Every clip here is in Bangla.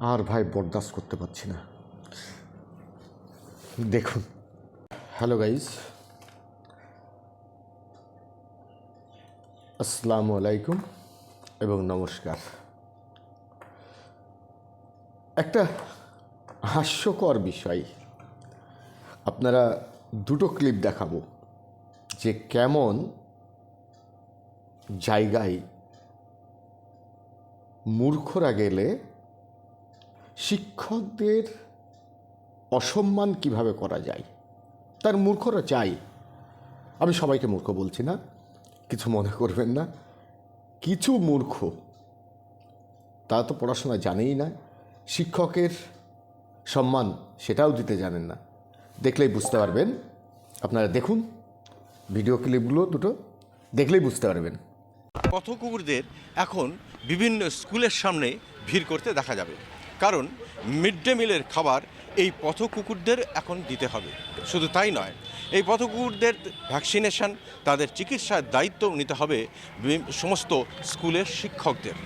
আর ভাই বরদাস্ত করতে পারছি না। দেখুন। হ্যালো গাইজ আসসালামু আলাইকুম এবং নমস্কার। একটা হাস্যকর বিষয়। আপনারা দুটো ক্লিপ দেখাবো। যে কেমন জায়গায় মূর্খরা গেলে শিক্ষকদের অসম্মান কীভাবে করা যায়? তার মূর্খরা চাই। আমি সবাইকে মূর্খ বলছি না, কিছু মনে করবেন না। কিছু মূর্খ, তারা তো পড়াশোনা জানেই না, শিক্ষকের সম্মান সেটাও দিতে জানেন না। দেখলেই বুঝতে পারবেন। আপনারা দেখুন, ভিডিও ক্লিপগুলো দুটো, দেখলেই বুঝতে পারবেন। পথকুকুরদের এখন বিভিন্ন স্কুলের সামনে ভিড় করতে দেখা যাবে। কারণ মিড ডে মিলের খাবার এই পথ কুকুরদের এখন দিতে হবে। শুধু তাই নয়, এই পথকুকুরদের ভ্যাকসিনেশন তাদের চিকিৎসার দায়িত্ব নিতে হবে সমস্ত স্কুলের শিক্ষকদের।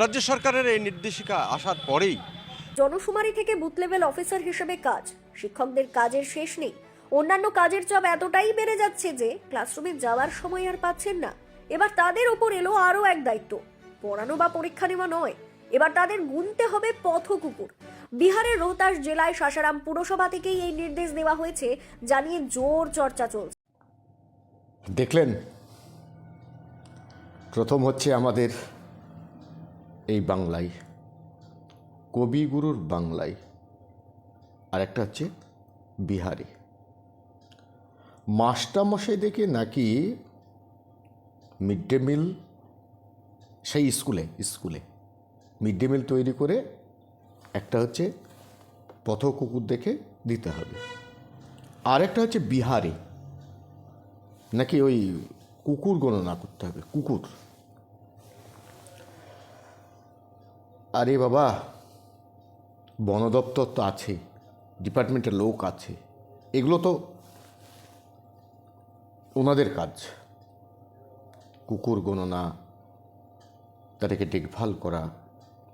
রাজ্য সরকারের এই নির্দেশিকা আসার পরেই জনশুমারি থেকে বুথ লেভেল অফিসার হিসেবে কাজ। শিক্ষকদের কাজের শেষ নেই। অন্যান্য কাজের চাপ এতটাই বেড়ে যাচ্ছে যে ক্লাসরুমে যাওয়ার সময় আর পাচ্ছেন না। এবার তাদের ওপর এলো আরও এক দায়িত্ব, পড়ানো বা পরীক্ষা নেওয়া নয়। এবার তাদের গুনতে হবে পথ কুকুর বিহারের রোহতাস জেলায় সাসারাম পুরসভা থেকেই এই নির্দেশ দেওয়া হয়েছে, জানিয়ে জোর চর্চা চলছে। দেখলেন, প্রথম হচ্ছে আমাদের এই বাংলায়, কবিগুরুর বাংলায় আর একটা হচ্ছে বিহারে। মাস্টারমশাই দেখে নাকি মিড ডে মিল সেই স্কুলে স্কুলে। মিড ডে মিল তৈরি করে একটা হচ্ছে পথ কুকুর দেখে দিতে হবে। আর একটা হচ্ছে বিহারে নাকি ওই কুকুর গণনা করতে হবে, কুকুর। আরে বাবা, বন দপ্তর তো আছে, ডিপার্টমেন্টের লোক আছে, এগুলো তো ওনাদের কাজ। কুকুর গণনা, তাদেরকে দেখভাল করা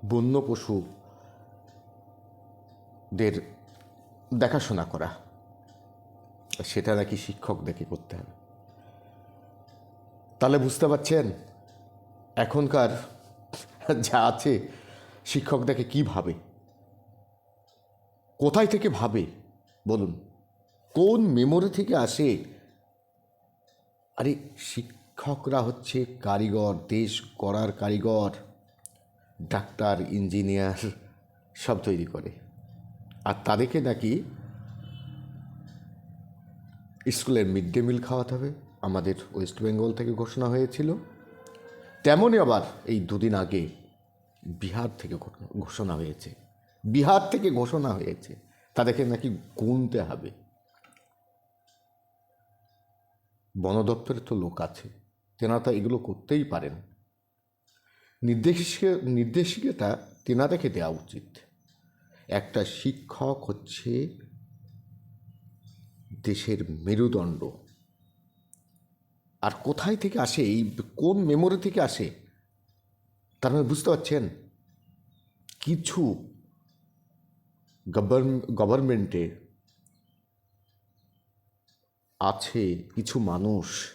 বন্য পশুদের দেখাশোনা করা। সেটা নাকি শিক্ষকদেরকে করতে হবে তাহলে বুঝতে পারছেন? এখনকার যা আছে শিক্ষকদেরকে কি ভাবে? কোথায় থেকে ভাবে? বলুন। কোন মেমোরি থেকে আসে? আরে, শিক্ষকরা হচ্ছে কারিগর, দেশ গড়ার কারিগর। ডাক্তার, ইঞ্জিনিয়ার সব তৈরি করে। আর তাদেরকে নাকি স্কুলের মিড ডে মিল খাওয়াতে হবে। আমাদের ওয়েস্ট বেঙ্গল থেকে ঘোষণা হয়েছিল। তেমনই আবার এই দুদিন আগে বিহার থেকে ঘোষণা হয়েছে। বিহার থেকে ঘোষণা হয়েছে। তাদেরকে নাকি গুনতে হবে। বন দপ্তরে তো লোক আছে। তেনারা তো এগুলো করতেই পারেন। নির্দেশিকা, নির্দেশিকাটা তেনাদেরকে দেওয়া উচিত। একটা শিক্ষক হচ্ছে দেশের মেরুদণ্ড। আর কোথায় থেকে আসে, এই কোন মেমোরি থেকে আসে, তার মানে বুঝতে পারছেন? কিছু গভর্নমেন্টে আছে কিছু মানুষ,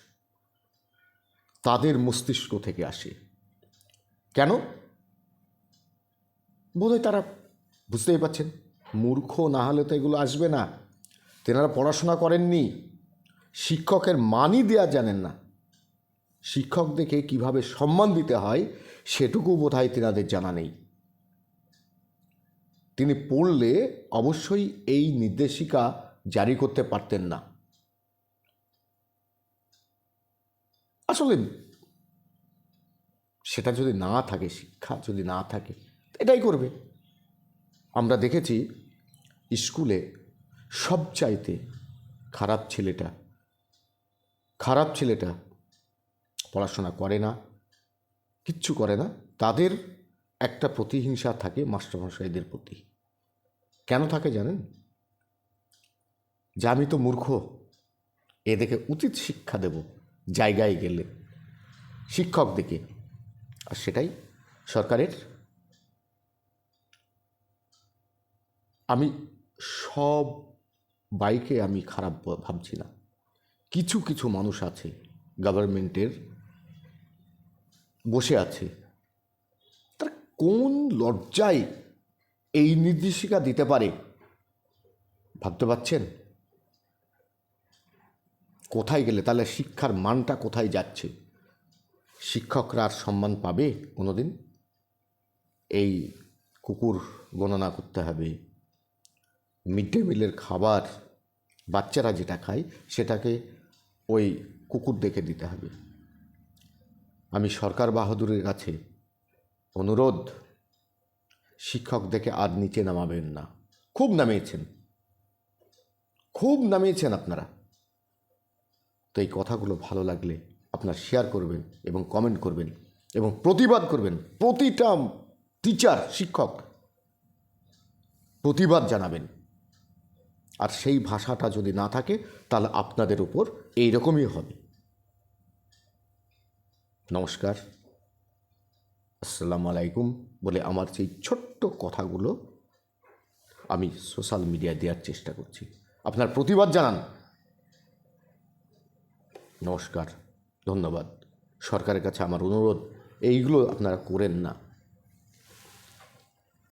তাদের মস্তিষ্ক থেকে আসে। কেন? বোধহয় তারা বুঝতেই পারছেন, মূর্খ না হলে তো এগুলো আসবে না। তেনারা পড়াশোনা করেননি, শিক্ষকের মানই দেওয়া জানেন না। শিক্ষকদেরকে কীভাবে সম্মান দিতে হয়, সেটুকু বোধহয় তেনাদের জানা নেই। তিনি পড়লে অবশ্যই এই নির্দেশিকা জারি করতে পারতেন না। আসলে সেটা যদি না থাকে, শিক্ষা যদি না থাকে এটাই করবে। আমরা দেখেছি স্কুলে সবচাইতে খারাপ ছেলেটা খারাপ ছেলেটা পড়াশোনা করে না, কিচ্ছু করে না, তাদের একটা প্রতিহিংসা থাকে মাস্টারমশাইদের প্রতি। কেন থাকে জানেন? যে আমি তো মূর্খ, এদেরকে উচিত শিক্ষা দেব জায়গায় গেলে, শিক্ষক দেখে। আর সেটাই সরকারের আমি সব বাইকে আমি খারাপ ভাবছি না কিছু কিছু মানুষ আছে গভর্নমেন্টের বসে আছে, তার কোন লজ্জায় এই নির্দেশিকা দিতে পারে ভাবতে পারছেন? কোথায় গেলে? তাহলে শিক্ষার মানটা কোথায় যাচ্ছে? শিক্ষকরা আর সম্মান পাবে কোনোদিন? এই কুকুর গণনা করতে হবে। মিড ডে মিলের খাবার বাচ্চারা যেটা খায়, সেটাকে ওই কুকুর দেখে দিতে হবে। আমি সরকার বাহাদুরের কাছে অনুরোধ, শিক্ষক দেখে আর নিচে নামাবেন না। খুব নামিয়েছেন। খুব নামিয়েছেন আপনারা। তো এই কথাগুলো ভালো লাগলে আপনার শেয়ার করবেন এবং কমেন্ট করবেন এবং প্রতিবাদ করবেন। প্রতিটা টিচার শিক্ষক প্রতিবাদ জানাবেন। আর সেই ভাষাটা যদি না থাকে, তাহলে আপনাদের উপর এই রকমই হবে। নমস্কার। আসসালামু আলাইকুম বলে আমার সেই ছোট্ট কথাগুলো আমি সোশ্যাল মিডিয়ায় দেওয়ার চেষ্টা করছি। আপনার প্রতিবাদ জানান। নমস্কার। ধন্যবাদ। সরকারের কাছে আমার অনুরোধ এইগুলো আপনারা করেন না।